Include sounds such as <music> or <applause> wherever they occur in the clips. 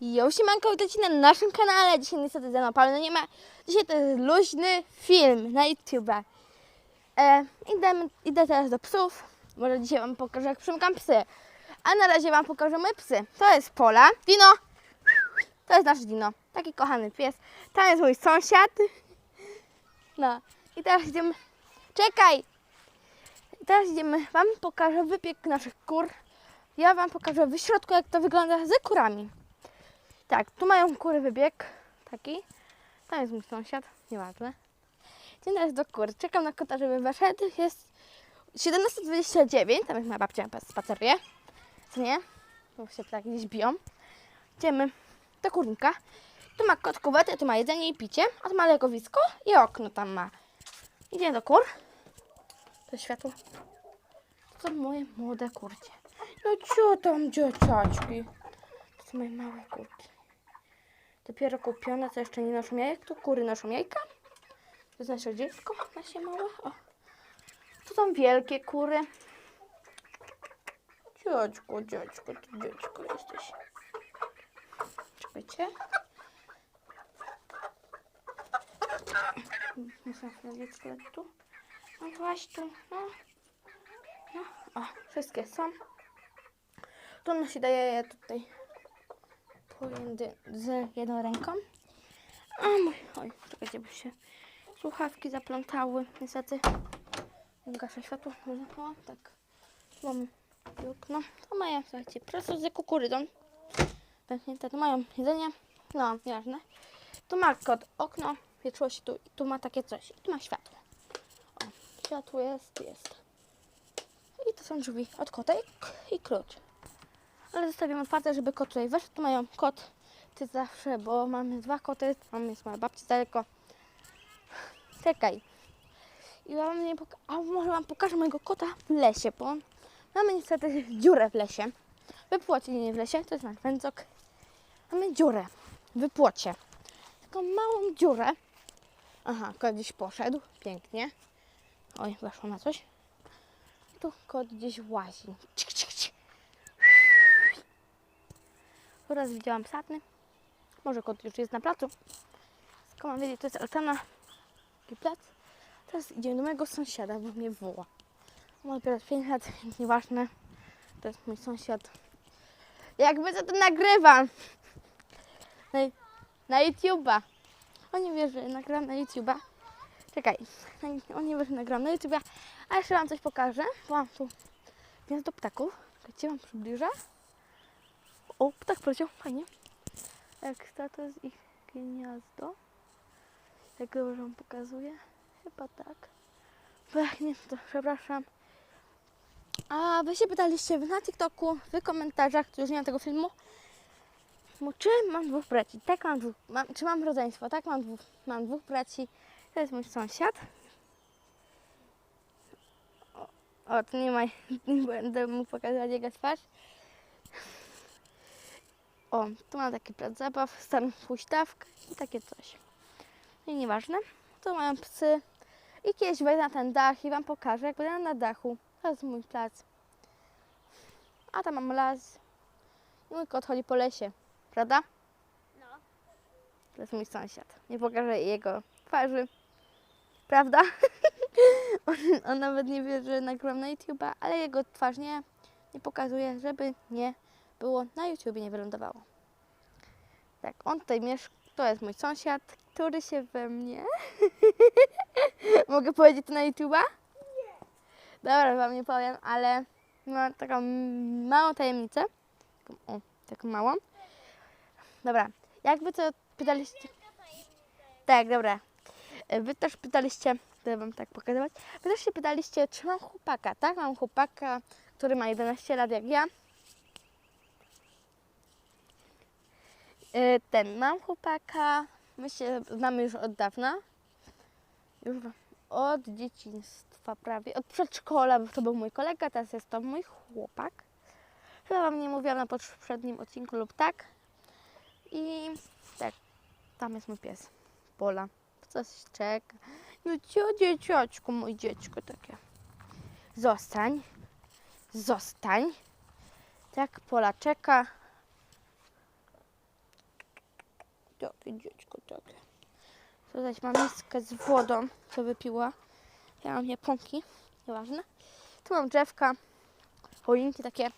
Jo, siemanko, witajcie na naszym kanale. Dzisiaj niestety ze mną Paulina nie ma. Dzisiaj to jest luźny film na YouTube. E, idę, idę teraz do psów. Może dzisiaj Wam pokażę, jak przymykam psy. A na razie Wam pokażę moje psy. To jest Pola. Dino. To jest nasz Dino. Taki kochany pies. Tam jest mój sąsiad. No. I teraz idziemy... Czekaj! Teraz idziemy... Wam pokażę wypiek naszych kur. Ja Wam pokażę w środku, jak to wygląda z kurami. Tak, tu mają kury wybieg. Taki. Tam jest mój sąsiad. Nieważne. Idziemy teraz do kur. Czekam na kota, żeby wyszedł. Jest 17.29. Tam jest moja babcia spaceruje. Co nie? Tu się tak gdzieś biją. Idziemy do kurnika. Tu ma kot kuwetę, tu ma jedzenie i picie. A tu ma legowisko i okno tam ma. Idziemy do kur. To światło. To są moje młode kurcie. No co tam dzieciaczki? To są moje małe kurki. Dopiero kupione, co jeszcze nie noszą jajek. Tu kury noszą jajka. To jest nasze dziecko, nasze małe. O. Tu są wielkie kury. Dziecko, dziecko, ty dziecko jesteś. Czekajcie. Muszę dziecko tu. No właśnie no. No, o, wszystkie są. Tu ono się daje je tutaj pomiędzy z jedną ręką. A mój, oj, czekajcie, bo się słuchawki zaplątały. Niestety gaszę światło. O, tak. Tu mamy okno. To mają, słuchajcie, prosto z kukurydą. Pęknięte, tu mają jedzenie. No, nieważne. Tu ma kot okno, wietrzyło się tu, tu ma takie coś. I tu ma światło. O, światło jest, jest. I to są drzwi od kota i, i klucz. Ale zostawiam otwarte, żeby kot tutaj weszł. Tu mają kot, ty zawsze, bo mamy dwa koty. Tam jest moja babcia daleko. Czekaj. I nie A może wam pokażę mojego kota w lesie, bo mamy niestety dziurę w lesie. W płocie, nie w lesie, to jest nasz wędzok. Mamy dziurę w płocie. Taką małą dziurę. Aha, kot gdzieś poszedł. Pięknie. Oj, weszło na coś. Tu kot gdzieś łazi. Cik, Teraz widziałam psatny. Może kot już jest na placu. Skąd mam wiedzieć, to jest altana. Taki plac. Teraz idziemy do mojego sąsiada, bo mnie woła. Ma dopiero 5 lat, więc nieważne. To jest mój sąsiad. Jakby co to nagrywam. Na, na YouTube'a. On nie wie, że nagram na YouTube'a. Czekaj. On nie wie, że nagram na YouTube'a. A jeszcze Wam coś pokażę. Mam tu gniazdo ptaków. Czekajcie, Wam przybliżę. O, ptak poleciał, fajnie. Jak to jest ich gniazdo. Jak dobrze wam pokazuję? Chyba tak. Bo nie, to przepraszam. A wy się pytaliście na TikToku, w komentarzach, już nie mam tego filmu, czy mam dwóch braci? Tak, mam dwóch. Mam, czy mam rodzeństwo? Tak, mam dwóch, mam dwóch braci. To jest mój sąsiad. O, o to nie ma, <laughs> nie będę mu pokazywać jego twarz. O, tu mam taki plac zabaw, starą huśtawkę i takie coś. No i nieważne. Tu mają psy. I kiedyś wejdę na ten dach i Wam pokażę, jak będę na dachu. To jest mój plac. A tam mam las. I mój kot chodzi po lesie. Prawda? No. To jest mój sąsiad. Nie pokażę jego twarzy. Prawda? <laughs> on, on nawet nie wie, że nagrywam na YouTube'a, ale jego twarz nie, nie pokazuje, żeby nie było na YouTubie, nie wylądowało. Tak, on tutaj mieszka. To jest mój sąsiad, który się we mnie. <laughs> Mogę powiedzieć to na YouTube'a? Nie. Dobra, wam nie powiem, ale mam taką małą tajemnicę. Taką, o, taką małą. Dobra, jakby co pytaliście. Tak, dobra. Wy też pytaliście, będę wam tak pokazywać. Wy też się pytaliście, czy mam chłopaka. Tak, mam chłopaka, który ma 11 lat jak ja. Ten, mam chłopaka, my się znamy już od dawna. Już od dzieciństwa prawie, od przedszkola, bo to był mój kolega, teraz jest to mój chłopak. Chyba Wam nie mówiłam na poprzednim odcinku lub tak. I tak, tam jest mój pies, Pola. Coś czeka. No cio, dzieciaczku, mój dziecko takie. Zostań. Zostań. Tak, Pola czeka. Takie dziecko, takie. Tutaj mam miskę z wodą, co wypiła. Ja mam japonki, nieważne. Tu mam drzewka, choinki takie.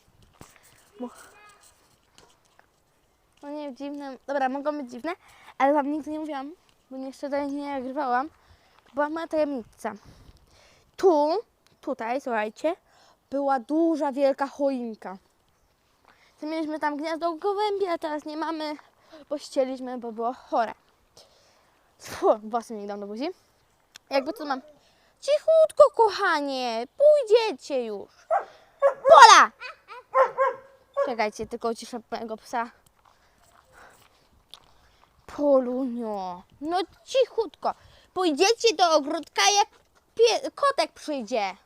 No nie, dziwne. Dobra, mogą być dziwne, ale wam nigdy nie mówiłam, bo jeszcze tutaj nie nagrywałam. Była moja tajemnica. Tu, tutaj, słuchajcie, była duża, wielka choinka. Mieliśmy tam gniazdo gołębi, a teraz nie mamy, bo ścieliśmy, bo było chore. Fu, włosy mi idą do buzi. Jakby to mam... Cichutko, kochanie, pójdziecie już. Pola! Czekajcie, tylko ciszę mojego psa. Polunio, no cichutko. Pójdziecie do ogródka, jak kotek przyjdzie.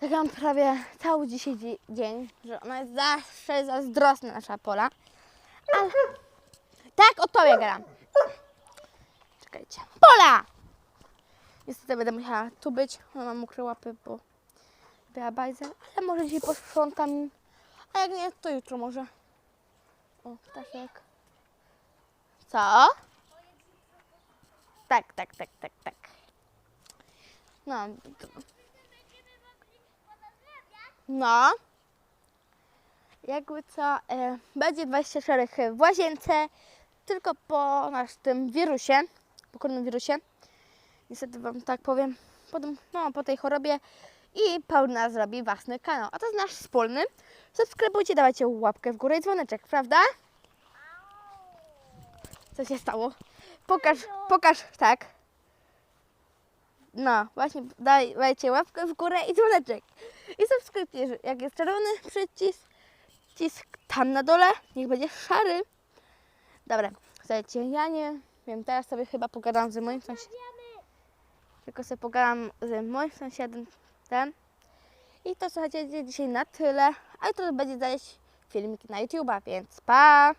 Tak mam prawie cały dzisiaj dzie- dzień, że ona jest zawsze zazdrosna, nasza Pola. Ale... Tak, o tobie gram. Czekajcie. Pola! Niestety będę musiała tu być. Ona ma mokre łapy, bo była bajzel. Ale może dzisiaj posprzątam. A jak nie, to jutro może. O, ptaszek. Co? Tak, tak, tak, tak, tak. No. No. Jakby co, e, będzie 24 w łazience, tylko po nasz tym wirusie, po koronawirusie. Niestety Wam tak powiem, po, tym, no, po tej chorobie i Paulina zrobi własny kanał, a to jest nasz wspólny. Subskrybujcie, dawajcie łapkę w górę i dzwoneczek, prawda? Co się stało? Pokaż, pokaż, tak. No, właśnie daj, dajcie łapkę w górę i dzwoneczek. I subskrypcję, jak jest czerwony przycisk, przycisk tam na dole, niech będzie szary. Dobra, słuchajcie, ja nie wiem, teraz sobie chyba pogadam z moim sąsiadem. Tylko sobie pogadam z moim sąsiadem, ten. I to słuchajcie, dzisiaj na tyle. A jutro będzie dalej filmiki na YouTube'a, więc pa!